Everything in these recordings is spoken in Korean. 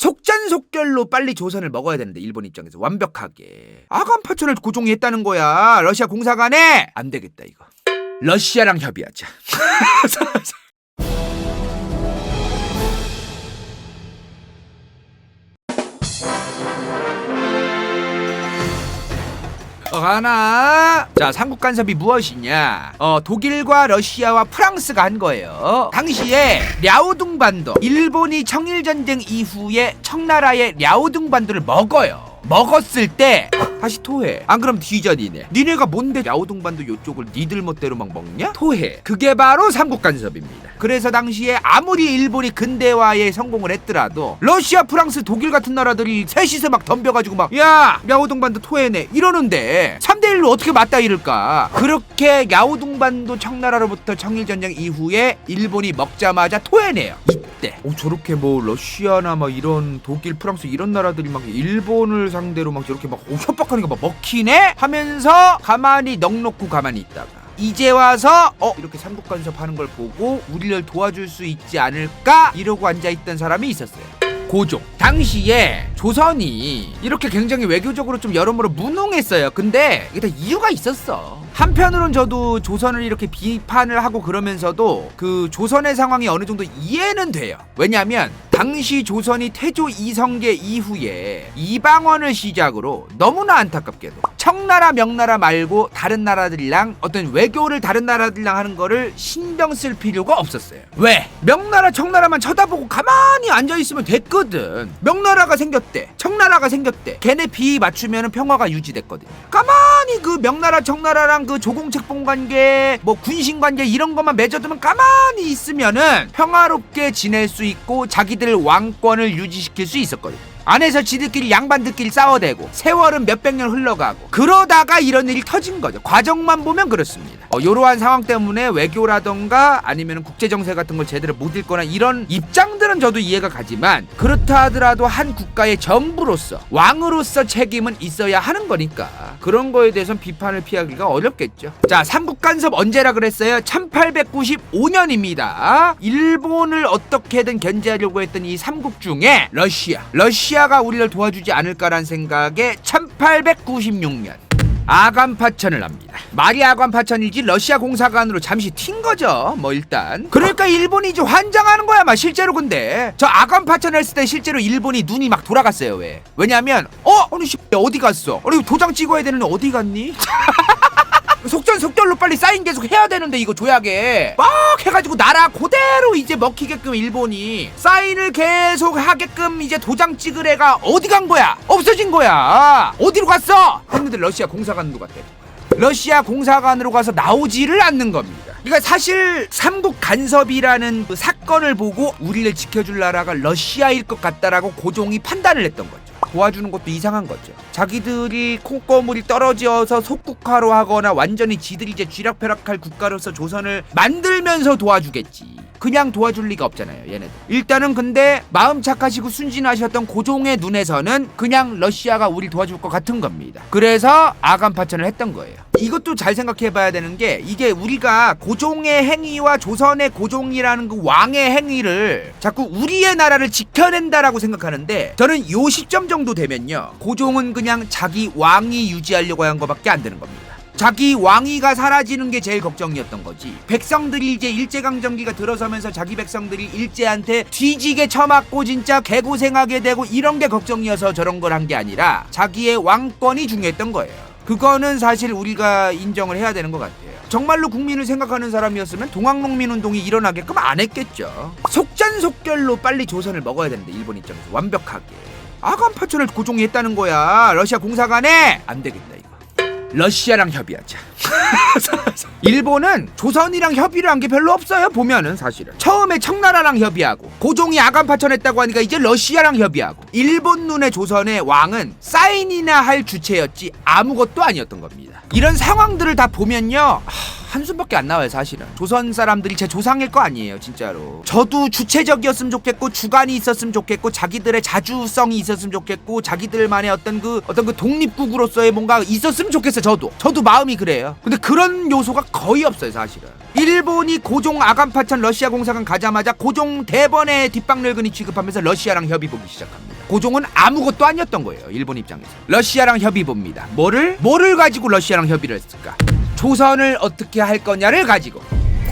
속전속결로 빨리 조선을 먹어야 되는데 일본 입장에서 완벽하게. 아간 파천을 고종이 했다는 거야. 러시아 공사관에! 안 되겠다 이거. 러시아랑 협의하자 하나. 자, 삼국 간섭이 무엇이냐? 어, 독일과 러시아와 프랑스가 한 거예요. 당시에 랴오둥 반도, 일본이 청일 전쟁 이후에 청나라의 랴오둥 반도를 먹어요. 먹었을 때 다시 토해. 안 그럼 뒤전이네. 니네가 뭔데 야오동반도 요쪽을 니들 멋대로 막 먹냐? 토해. 그게 바로 삼국 간섭입니다. 그래서 당시에 아무리 일본이 근대화에 성공을 했더라도 러시아, 프랑스, 독일 같은 나라들이 셋이서 막 덤벼가지고 막 야, 야오동반도 토해내 이러는데 3대 1로 어떻게 맞다 이럴까? 그렇게 야오동반도 청나라로부터 청일전쟁 이후에 일본이 먹자마자 토해내요. 이때. 오 저렇게 뭐 러시아나 막 이런 독일, 프랑스 이런 나라들이 막 일본을 상대로 막 저렇게 막 오, 협박 하니까 막 먹히네 하면서 가만히 넋 놓고 가만히 있다가 이제 와서 어 이렇게 삼국 간섭하는 걸 보고 우리를 도와줄 수 있지 않을까 이러고 앉아 있던 사람이 있었어요. 고종 당시에 조선이 이렇게 굉장히 외교적으로 좀 여러모로 무능했어요. 근데 이게 다 이유가 있었어. 한편으론 저도 조선을 이렇게 비판을 하고 그러면서도 그 조선의 상황이 어느 정도 이해는 돼요. 왜냐하면 당시 조선이 태조 이성계 이후에 이방원을 시작으로 너무나 안타깝게도 청나라 명나라 말고 다른 나라들이랑 어떤 외교를 다른 나라들이랑 하는 거를 신경 쓸 필요가 없었어요. 왜? 명나라 청나라만 쳐다보고 가만히 앉아 있으면 됐거든. 명나라가 생겼대. 청나라가 생겼대. 걔네 비 맞추면 평화가 유지됐거든요. 가만히 그 명나라 청나라랑 그 조공책봉 관계, 뭐 군신 관계 이런 것만 맺어두면 가만히 있으면은 평화롭게 지낼 수 있고 자기들 왕권을 유지시킬 수 있었거든요. 안에서 지들끼리 양반들끼리 싸워대고 세월은 몇백 년 흘러가고 그러다가 이런 일이 터진 거죠. 과정만 보면 그렇습니다. 어, 이러한 상황 때문에 외교라던가 아니면 국제 정세 같은 걸 제대로 못 읽거나 이런 입장들은 저도 이해가 가지만 그렇다 하더라도 한 국가의 정부로서 왕으로서 책임은 있어야 하는 거니까 그런 거에 대해서는 비판을 피하기가 어렵겠죠. 자, 삼국 간섭 언제라 그랬어요? 1895년입니다. 일본을 어떻게든 견제하려고 했던 이 삼국 중에 러시아, 러시아가 우리를 도와주지 않을까란 생각에 1896년 아간파천을 합니다. 말이 아간파천이지 러시아 공사관으로 잠시 튄 거죠. 뭐 일단. 그러니까 일본이 이제 환장하는 거야, 막 실제로 근데. 저 아간파천 했을 때 실제로 일본이 눈이 막 돌아갔어요. 왜? 왜냐면 어, 아니 씨, 어디 갔어? 아니 도장 찍어야 되는데 어디 갔니? 속전속결로 빨리 사인 계속 해야 되는데 이거 조약에. 막 해가지고 나라 그대로 이제 먹히게끔 일본이 사인을 계속 하게끔 이제 도장 찍을 애가 어디 간 거야? 없어진 거야. 어디로 갔어? 했는데 러시아 공사관으로 갔대. 러시아 공사관으로 가서 나오지를 않는 겁니다. 그러니까 사실 삼국 간섭이라는 그 사건을 보고 우리를 지켜줄 나라가 러시아일 것 같다라고 고종이 판단을 했던 거죠. 도와주는 것도 이상한 거죠. 자기들이 콩고물이 떨어져서 속국화로 하거나 완전히 지들이 이제 쥐락펴락할 국가로서 조선을 만들면서 도와주겠지. 그냥 도와줄 리가 없잖아요, 얘네들. 일단은 근데 마음 착하시고 순진하셨던 고종의 눈에서는 그냥 러시아가 우리 도와줄 것 같은 겁니다. 그래서 아간 파천을 했던 거예요. 이것도 잘 생각해 봐야 되는 게 이게 우리가 고종의 행위와 조선의 고종이라는 그 왕의 행위를 자꾸 우리의 나라를 지켜낸다라고 생각하는데 저는 요 시점 정도 되면요. 고종은 그냥 자기 왕이 유지하려고 한 거밖에 안 되는 겁니다. 자기 왕위가 사라지는 게 제일 걱정이었던 거지. 백성들이 이제 일제강점기가 들어서면서 자기 백성들이 일제한테 뒤지게 처맞고 진짜 개고생하게 되고 이런 게 걱정이어서 저런 걸 한 게 아니라 자기의 왕권이 중요했던 거예요. 그거는 사실 우리가 인정을 해야 되는 것 같아요. 정말로 국민을 생각하는 사람이었으면 동학농민 운동이 일어나게끔 안 했겠죠. 속전속결로 빨리 조선을 먹어야 되는데 일본 입장에서 완벽하게. 아간파천을 고종이 했다는 거야. 러시아 공사관에 안 되겠다. 러시아랑 협의하자. 일본은 조선이랑 협의를 한 게 별로 없어요. 보면은 사실은 처음에 청나라랑 협의하고 고종이 아간파천했다고 하니까 이제 러시아랑 협의하고 일본 눈의 조선의 왕은 사인이나 할 주체였지 아무것도 아니었던 겁니다. 이런 상황들을 다 보면요. 하... 한숨밖에 안 나와요 사실은 조선 사람들이 제 조상일 거 아니에요 진짜로 저도 주체적이었으면 좋겠고 주관이 있었으면 좋겠고 자기들의 자주성이 있었으면 좋겠고 자기들만의 어떤 그 어떤 그 독립국으로서의 뭔가 있었으면 좋겠어요 저도 저도 마음이 그래요 근데 그런 요소가 거의 없어요 사실은 일본이 고종 아간파천 러시아 공사관 가자마자 고종 대번에 뒷방늙은이 취급하면서 러시아랑 협의 보기 시작합니다. 고종은 아무것도 아니었던 거예요. 일본 입장에서. 러시아랑 협의 봅니다. 뭐를? 뭐를 가지고 러시아랑 협의를 했을까? 조선을 어떻게 할 거냐를 가지고.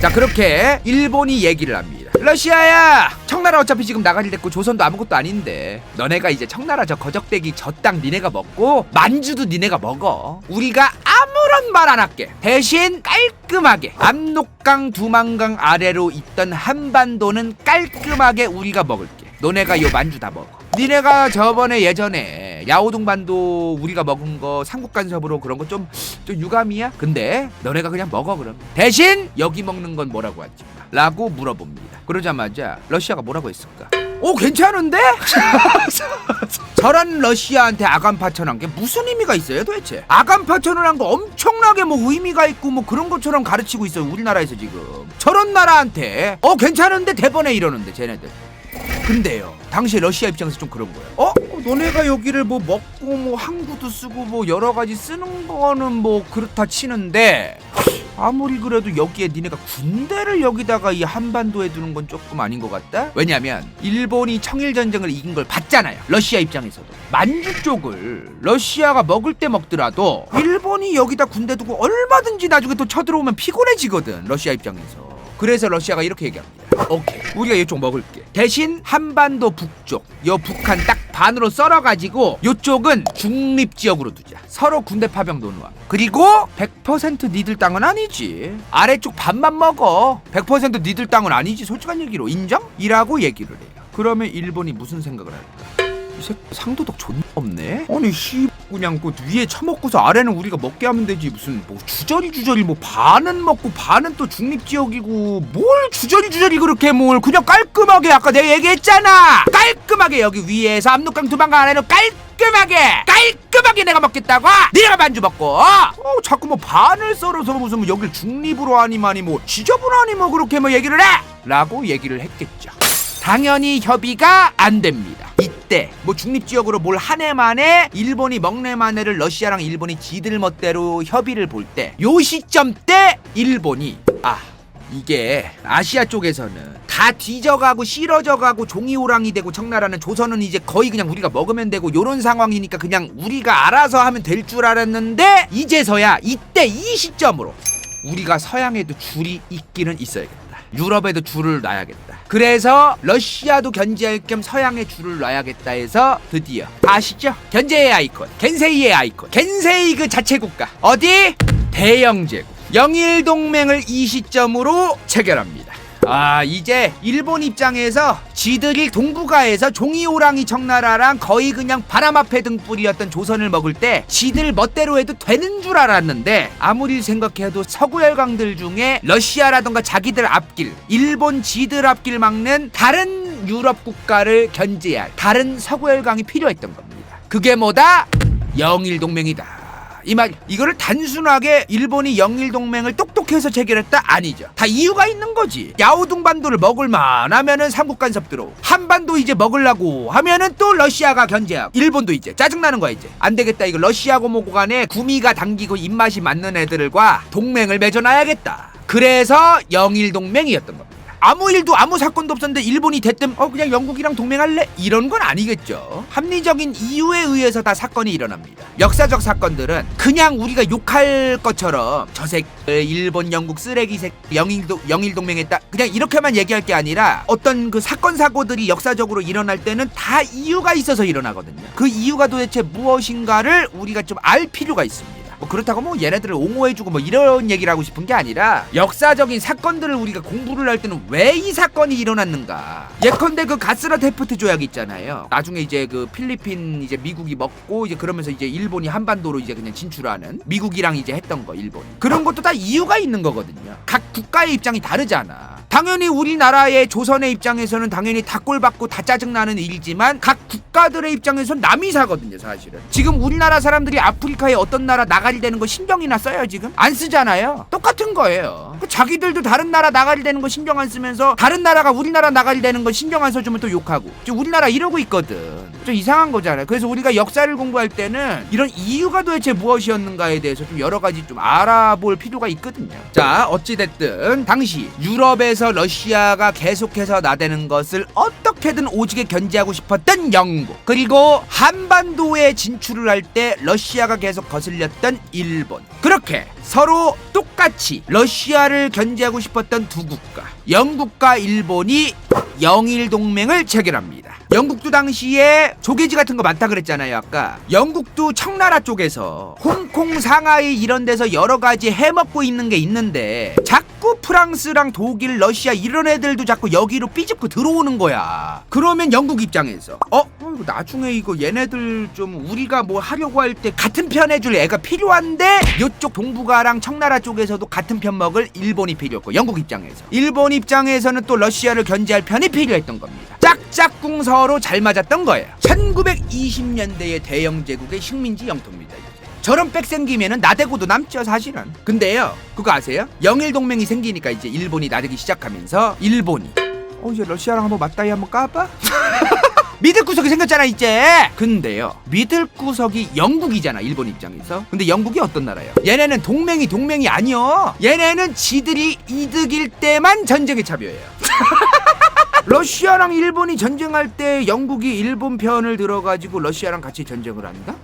자 그렇게 일본이 얘기를 합니다. 러시아야! 청나라 어차피 지금 나가리 됐고 조선도 아무것도 아닌데. 너네가 이제 청나라 저 거적대기 저 땅 니네가 먹고 만주도 니네가 먹어. 우리가 아무런 말 안 할게. 대신 깔끔하게 압록강 두만강 아래로 있던 한반도는 깔끔하게 우리가 먹을게. 너네가 요 만주 다 먹어. 니네가 저번에 예전에 야오둥반도 우리가 먹은 거 삼국간섭으로 그런 거 좀 좀 유감이야? 근데 너네가 그냥 먹어 그럼 대신 여기 먹는 건 뭐라고 하지? 라고 물어봅니다 그러자마자 러시아가 뭐라고 했을까? 오 괜찮은데? 저런 러시아한테 아간파천한 게 무슨 의미가 있어요 도대체? 아간파천을 한 거 엄청나게 뭐 의미가 있고 뭐 그런 것처럼 가르치고 있어요 우리나라에서 지금 저런 나라한테 어 괜찮은데 대번에 이러는데 쟤네들 근데요 당시 러시아 입장에서 좀 그런 거예요 어? 너네가 여기를 뭐 먹고 뭐 항구도 쓰고 뭐 여러 가지 쓰는 거는 뭐 그렇다 치는데 아무리 그래도 여기에 니네가 군대를 여기다가 이 한반도에 두는 건 조금 아닌 것 같다? 왜냐면 일본이 청일전쟁을 이긴 걸 봤잖아요 러시아 입장에서도 만주 쪽을 러시아가 먹을 때 먹더라도 일본이 여기다 군대 두고 얼마든지 나중에 또 쳐들어오면 피곤해지거든 러시아 입장에서 그래서 러시아가 이렇게 얘기합니다 오케이. 우리가 이쪽 먹을게. 대신 한반도 북쪽 요 북한 딱 반으로 썰어가지고 요쪽은 중립 지역으로 두자. 서로 군대 파병 노노아 그리고 100% 니들 땅은 아니지. 아래쪽 반만 먹어. 100% 니들 땅은 아니지. 솔직한 얘기로 인정? 이라고 얘기를 해요. 그러면 일본이 무슨 생각을 할까? 이 새끼 상도덕 존나 없네? 아니 씨 그냥 그 위에 처먹고서 아래는 우리가 먹게 하면 되지. 무슨 뭐 주저리 주저리 뭐 반은 먹고 반은 또 중립 지역이고 뭘 주저리 주저리 그렇게 뭘 그냥 깔끔하게 아까 내가 얘기했잖아. 깔끔하게 여기 위에서 압록강 두방강 아래는 깔끔하게 깔끔하게 내가 먹겠다고. 네가 반주 먹고. 어 자꾸 뭐 반을 썰어서 무슨 뭐 여길 중립으로 하니 마니 뭐 지저분하니 뭐 그렇게 뭐 얘기를 해? 라고 얘기를 했겠죠. 당연히 협의가 안 됩니다. 이때 뭐 중립지역으로 뭘 한 해 만에 일본이 먹네 만해를 러시아랑 일본이 지들 멋대로 협의를 볼 때 요 시점 때 일본이 아 이게 아시아 쪽에서는 다 뒤져가고 싫어져가고 종이 호랑이 되고 청나라는 조선은 이제 거의 그냥 우리가 먹으면 되고 요런 상황이니까 그냥 우리가 알아서 하면 될 줄 알았는데 이제서야 이때 이 시점으로 우리가 서양에도 줄이 있기는 있어야겠다. 유럽에도 줄을 놔야겠다. 그래서 러시아도 견제할 겸 서양에 줄을 놔야겠다 해서 드디어 아시죠? 견제의 아이콘, 겐세이의 아이콘, 겐세이 그 자체 국가 어디? 대영제국. 영일 동맹을 이 시점으로 체결합니다. 아 이제 일본 입장에서 지들이 동북아에서 종이호랑이 청나라랑 거의 그냥 바람 앞에 등불이었던 조선을 먹을 때 지들 멋대로 해도 되는 줄 알았는데 아무리 생각해도 서구 열강들 중에 러시아라던가 자기들 앞길 일본 지들 앞길 막는 다른 유럽 국가를 견제할 다른 서구 열강이 필요했던 겁니다 그게 뭐다? 영일 동맹이다 이 말 이거를 단순하게 일본이 영일 동맹을 똑똑해서 체결했다 아니죠. 다 이유가 있는 거지. 야오둥반도를 먹을 만 하면은 삼국 간섭 들어. 한반도 이제 먹으려고 하면은 또 러시아가 견제하고 일본도 이제 짜증 나는 거야 이제. 안 되겠다 이거 러시아고 뭐고 간에 구미가 당기고 입맛이 맞는 애들과 동맹을 맺어놔야겠다. 그래서 영일 동맹이었던 겁니다. 아무 일도 아무 사건도 없었는데 일본이 대뜸 어 그냥 영국이랑 동맹할래? 이런 건 아니겠죠. 합리적인 이유에 의해서 다 사건이 일어납니다. 역사적 사건들은 그냥 우리가 욕할 것처럼 저색 일본 영국 쓰레기 색 영일도 영일 동맹했다. 그냥 이렇게만 얘기할 게 아니라 어떤 그 사건 사고들이 역사적으로 일어날 때는 다 이유가 있어서 일어나거든요. 그 이유가 도대체 무엇인가를 우리가 좀 알 필요가 있습니다 뭐 그렇다고 뭐 얘네들을 옹호해주고 뭐 이런 얘기를 하고 싶은 게 아니라 역사적인 사건들을 우리가 공부를 할 때는 왜 이 사건이 일어났는가. 예컨대 그 가스라 데프트 조약 있잖아요. 나중에 이제 그 필리핀 이제 미국이 먹고 이제 그러면서 이제 일본이 한반도로 이제 그냥 진출하는 미국이랑 이제 했던 거 일본. 그런 것도 다 이유가 있는 거거든요. 각 국가의 입장이 다르잖아. 당연히 우리나라의 조선의 입장에서는 당연히 다 꼴받고 다 짜증나는 일이지만 각 국가들의 입장에서는 남이 사거든요 사실은. 지금 우리나라 사람들이 아프리카에 어떤 나라 나가 리 되는 거 신경이나 써요 지금? 안 쓰잖아요. 똑같은 거예요. 그 자기들도 다른 나라 나가리 되는 거 신경 안 쓰면서 다른 나라가 우리나라 나가리 되는 거 신경 안 써주면 또 욕하고. 지금 우리나라 이러고 있거든 좀 이상한 거잖아요. 그래서 우리가 역사를 공부할 때는 이런 이유가 도대체 무엇이었는가에 대해서 좀 여러 가지 좀 알아볼 필요가 있거든요. 자, 어찌됐든 당시 유럽에서 러시아가 계속해서 나대는 것을 어떻게든 오지게 견제하고 싶었던 영국 그리고 한반도에 진출을 할 때 러시아가 계속 거슬렸던 일본 그렇게 서로 똑같이 러시아를 견제하고 싶었던 두 국가 영국과 일본이 영일 동맹을 체결합니다. 영국도 당시에 조개지 같은 거 많다 그랬잖아요 아까 영국도 청나라 쪽에서 홍콩 상하이 이런 데서 여러 가지 해먹고 있는 게 있는데 자꾸 프랑스랑 독일 러시아 이런 애들도 자꾸 여기로 삐집고 들어오는 거야 그러면 영국 입장에서 어? 어, 이거 나중에 이거 얘네들 좀 우리가 뭐 하려고 할 때 같은 편 해줄 애가 필요한데 이쪽 동북아랑 청나라 쪽에서도 같은 편 먹을 일본이 필요했고 영국 입장에서 일본 입장에서는 또 러시아를 견제할 편이 필요했던 겁니다 짝짝꿍 서로 잘 맞았던 거예요 1920년대의 대영 제국의 식민지 영토입니다. 저런 백 생기면은 나대고도 남죠 사실은 근데요 그거 아세요? 영일 동맹이 생기니까 이제 일본이 나대기 시작하면서 일본이 어 이제 러시아랑 한번 맞다이 한번 까봐? 믿을 구석이 생겼잖아 이제 근데요 믿을 구석이 영국이잖아 일본 입장에서 근데 영국이 어떤 나라예요 얘네는 동맹이 동맹이 아니여 얘네는 지들이 이득일 때만 전쟁에 참여해요 러시아랑 일본이 전쟁할 때 영국이 일본 편을 들어가지고 러시아랑 같이 전쟁을 한다?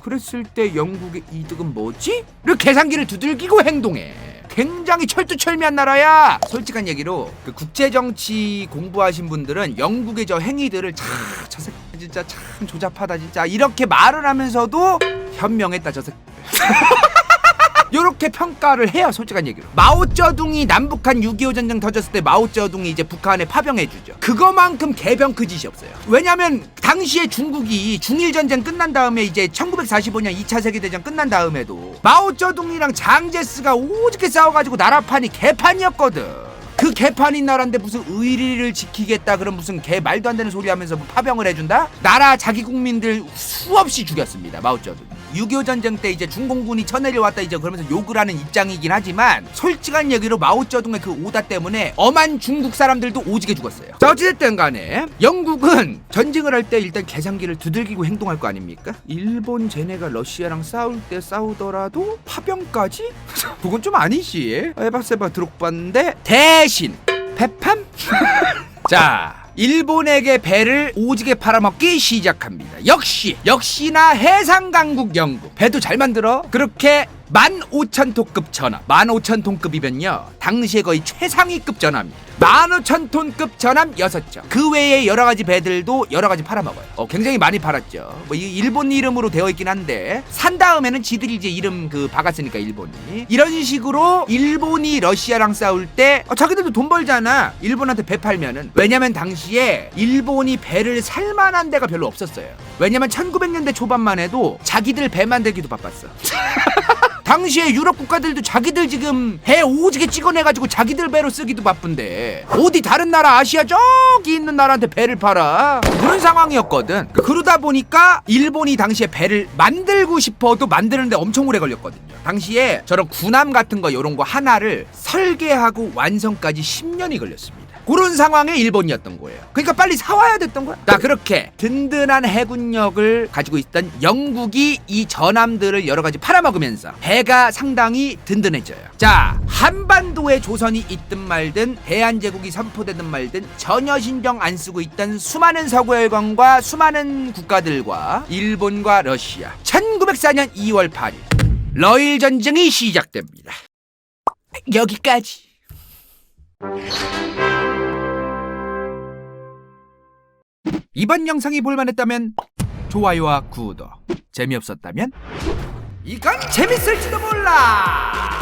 그랬을 때 영국의 이득은 뭐지? 를 계산기를 두들기고 행동해. 굉장히 철두철미한 나라야. 솔직한 얘기로 그 국제 정치 공부하신 분들은 영국의 저 행위들을 참저 새끼 진짜 참 조잡하다 진짜 이렇게 말을 하면서도 현명했다 저 새끼. 요렇게 평가를 해요 솔직한 얘기로. 마오쩌둥이 남북한 6.25 전쟁 터졌을 때 마오쩌둥이 이제 북한에 파병해주죠. 그거만큼 개병 그 짓이 없어요. 왜냐면 당시에 중국이 중일 전쟁 끝난 다음에 이제 1945년 2차 세계대전 끝난 다음에도 마오쩌둥이랑 장제스가 오죽게 싸워가지고 나라판이 개판이었거든. 그 개판인 나라인데 무슨 의리를 지키겠다 그런 무슨 개 말도 안 되는 소리 하면서 뭐 파병을 해준다? 나라 자기 국민들 수없이 죽였습니다 마오쩌둥 6.25 전쟁 때 이제 중공군이 쳐내려왔다 이제 그러면서 욕을 하는 입장이긴 하지만 솔직한 얘기로 마오쩌둥의 그 오다 때문에 엄한 중국 사람들도 오지게 죽었어요 자 어찌됐든 간에 영국은 전쟁을 할 때 일단 계산기를 두들기고 행동할 거 아닙니까? 일본 쟤네가 러시아랑 싸울 때 싸우더라도 파병까지? 그건 좀 아니지 에바세바 드록바인데 대신 배판? 자 일본에게 배를 오지게 팔아먹기 시작합니다. 역시 역시나 해상 강국 영국 배도 잘 만들어 그렇게 15,000톤급 전함. 15,000톤급이면요 당시에 거의 최상위급 전함입니다 15,000톤급 전함 6척 그 외에 여러 가지 배들도 여러 가지 팔아먹어요. 어, 굉장히 많이 팔았죠. 뭐 이 일본 이름으로 되어 있긴 한데 산 다음에는 지들이 이제 이름 그 박았으니까 일본이. 이런 식으로 일본이 러시아랑 싸울 때 어, 자기들도 돈 벌잖아. 일본한테 배 팔면은. 왜냐면 당시에 일본이 배를 살만한 데가 별로 없었어요. 왜냐면 1900년대 초반만 해도 자기들 배 만들기도 바빴어 당시에 유럽 국가들도 자기들 지금 배 오지게 찍어내가지고 자기들 배로 쓰기도 바쁜데. 어디 다른 나라 아시아 저기 있는 나라한테 배를 팔아? 그런 상황이었거든. 그러다 보니까 일본이 당시에 배를 만들고 싶어도 만드는데 엄청 오래 걸렸거든요. 당시에 저런 군함 같은 거 요런 거 하나를 설계하고 완성까지 10년이 걸렸습니다 그런 상황의 일본이었던 거예요. 그러니까 빨리 사와야 됐던 거야. 자, 그렇게 든든한 해군력을 가지고 있던 영국이 이 전함들을 여러 가지 팔아먹으면서 배가 상당히 든든해져요. 자, 한반도에 조선이 있든 말든 대한제국이 선포되든 말든 전혀 신경 안 쓰고 있던 수많은 서구 열강과 수많은 국가들과 일본과 러시아. 1904년 2월 8일 러일 전쟁이 시작됩니다. 여기까지. 이번 영상이 볼만했다면 좋아요와 구독 재미없었다면 이건 재밌을지도 몰라